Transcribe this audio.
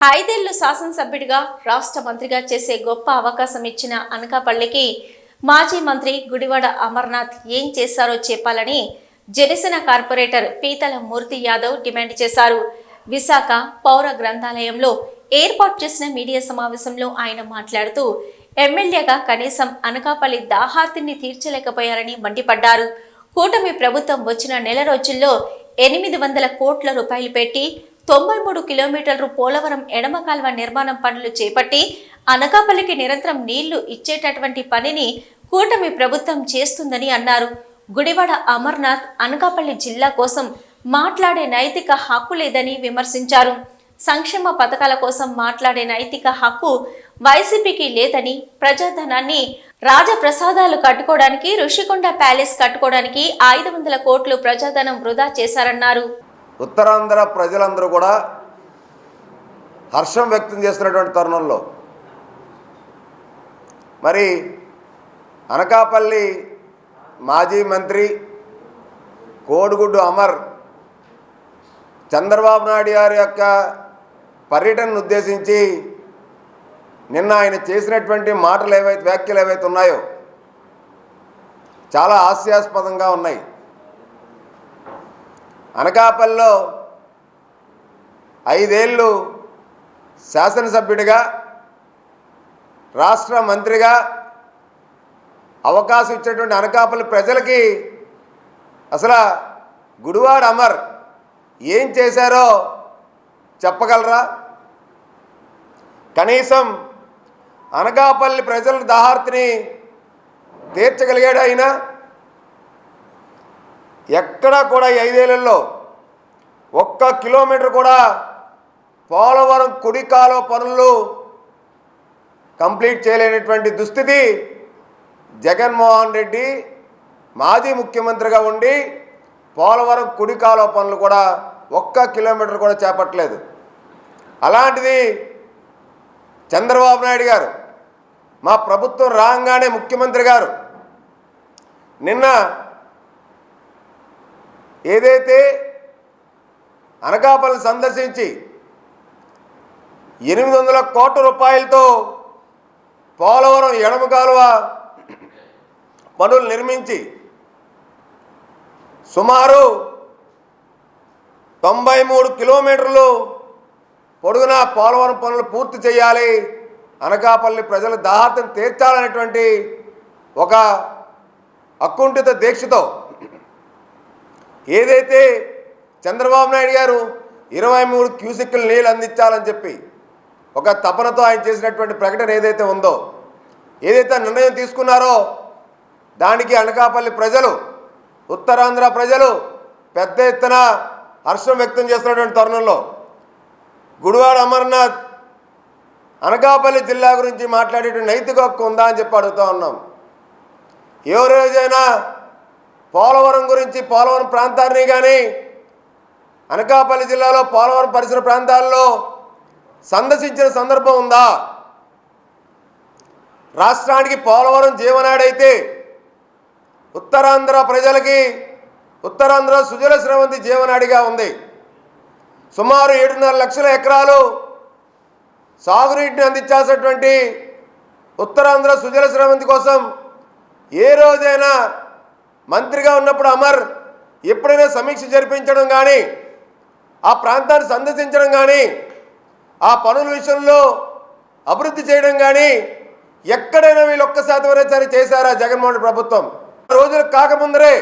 ఐదేళ్ళు శాసనసభ్యుడిగా రాష్ట్ర మంత్రిగా చేసే గొప్ప అవకాశం ఇచ్చిన అనకాపల్లికి మాజీ మంత్రి గుడివాడ అమర్నాథ్ ఏం చేశారో చెప్పాలని జనసేన కార్పొరేటర్ పీతల మూర్తి యాదవ్ డిమాండ్ చేశారు. విశాఖ పౌర గ్రంథాలయంలో ఏర్పాటు చేసిన మీడియా సమావేశంలో ఆయన మాట్లాడుతూ ఎమ్మెల్యేగా కనీసం అనకాపల్లి దాహార్తిని తీర్చలేకపోయారని మండిపడ్డారు. కూటమి ప్రభుత్వం వచ్చిన నెల రోజుల్లో ఎనిమిది వందల కోట్ల రూపాయలు పెట్టి తొంభై మూడు కిలోమీటర్లు పోలవరం ఎడమ కాల్వ నిర్మాణం పనులు చేపట్టి అనకాపల్లికి నిరంతరం నీళ్ళు ఇచ్చేటటువంటి పనిని కూటమి ప్రభుత్వం చేస్తుందని అన్నారు. గుడివాడ అమర్నాథ్ అనకాపల్లి జిల్లా కోసం మాట్లాడే నైతిక హక్కు లేదని విమర్శించారు. సంక్షేమ పథకాల కోసం మాట్లాడే నైతిక హక్కు వైసీపీకి లేదని ప్రజాధనాన్ని రాజప్రసాదాలు కట్టుకోవడానికి ఋషికొండ ప్యాలెస్ కట్టుకోవడానికి ఐదు వందల కోట్లు ప్రజాధనం వృధా చేశారన్నారు. ఉత్తరాంధ్ర ప్రజలందరూ కూడా హర్షం వ్యక్తం చేస్తున్నటువంటి తరుణంలో. మరి అనకాపల్లి మాజీ మంత్రి కోడిగుడ్డు అమర్ చంద్రబాబు నాయుడు గారి యొక్క పర్యటనను ఉద్దేశించి నిన్న ఆయన చేసినటువంటి మాటలు ఏవైతే వ్యాఖ్యలు ఏవైతే ఉన్నాయో చాలా హాస్యాస్పదంగా ఉన్నాయి. అనకాపల్లిలో ఐదేళ్ళు శాసనసభ్యుడిగా రాష్ట్ర మంత్రిగా అవకాశం ఇచ్చినటువంటి అనకాపల్లి ప్రజలకి అసలు గుడివాడ అమర్ ఏం చేశారో చెప్పగలరా? కనీసం అనకాపల్లి ప్రజల దాహార్తిని తీర్చగలిగాడు అయినా ఎక్కడా కూడా ఈ ఐదేళ్ళలో ఒక్క కిలోమీటర్ కూడా పోలవరం కుడి కాలువ పనులు కంప్లీట్ చేయలేనటువంటి దుస్థితి జగన్మోహన్ రెడ్డి మాజీ ముఖ్యమంత్రిగా ఉండి పోలవరం కుడి కాలువ పనులు కూడా ఒక్క కిలోమీటర్ కూడా చేపట్టలేదు. అలాంటిది చంద్రబాబు నాయుడు గారు మా ప్రభుత్వం రాగానే ముఖ్యమంత్రి గారు నిన్న ఏదైతే అనకాపల్లి సందర్శించి ఎనిమిది వందల కోట్ల రూపాయలతో పోలవరం ఎడమ కాలువ పనులు నిర్మించి సుమారు తొంభై మూడు కిలోమీటర్లు పొడుగున పోలవరం పనులు పూర్తి చేయాలి. అనకాపల్లి ప్రజల దాహార్తను తీర్చాలనేటువంటి ఒక అకుంఠిత దీక్షతో ఏదైతే చంద్రబాబు నాయుడు గారు ఇరవై మూడు క్యూసెక్కులు నీళ్ళు అందించాలని చెప్పి ఒక తపనతో ఆయన చేసినటువంటి ప్రకటన ఏదైతే ఉందో ఏదైతే నిర్ణయం తీసుకున్నారో దానికి అనకాపల్లి ప్రజలు ఉత్తరాంధ్ర ప్రజలు పెద్ద ఎత్తున హర్షం వ్యక్తం చేస్తున్నటువంటి తరుణంలో గుడివాడ అమర్నాథ్ అనకాపల్లి జిల్లా గురించి మాట్లాడేటువంటి నైతిక హక్కు ఉందా అని చెప్పి అడుగుతా ఉన్నాం. ఏ రోజైనా పోలవరం గురించి పోలవరం ప్రాంతాన్ని కానీ అనకాపల్లి జిల్లాలో పోలవరం పరిసర ప్రాంతాల్లో సందర్శించిన సందర్భం ఉందా? రాష్ట్రానికి పోలవరం జీవనాడైతే ఉత్తరాంధ్ర ప్రజలకి ఉత్తరాంధ్ర సుజల శ్రవంతి జీవనాడిగా ఉంది. సుమారు ఏడున్నర లక్షల ఎకరాలు సాగునీటిని అందించాల్సినటువంటి ఉత్తరాంధ్ర సుజల శ్రవంతి కోసం ఏ రోజైనా మంత్రిగా ఉన్నప్పుడు అమర్ ఎప్పుడైనా సమీక్ష జరిపించడం కానీ ఆ ప్రాంతాన్ని సందర్శించడం కానీ ఆ పనుల విషయంలో అభివృద్ధి చేయడం కానీ ఎక్కడైనా వీళ్ళు ఒక్క శాతం సరే చేశారా జగన్మోహన్ ప్రభుత్వం? రోజులు కాకముందరే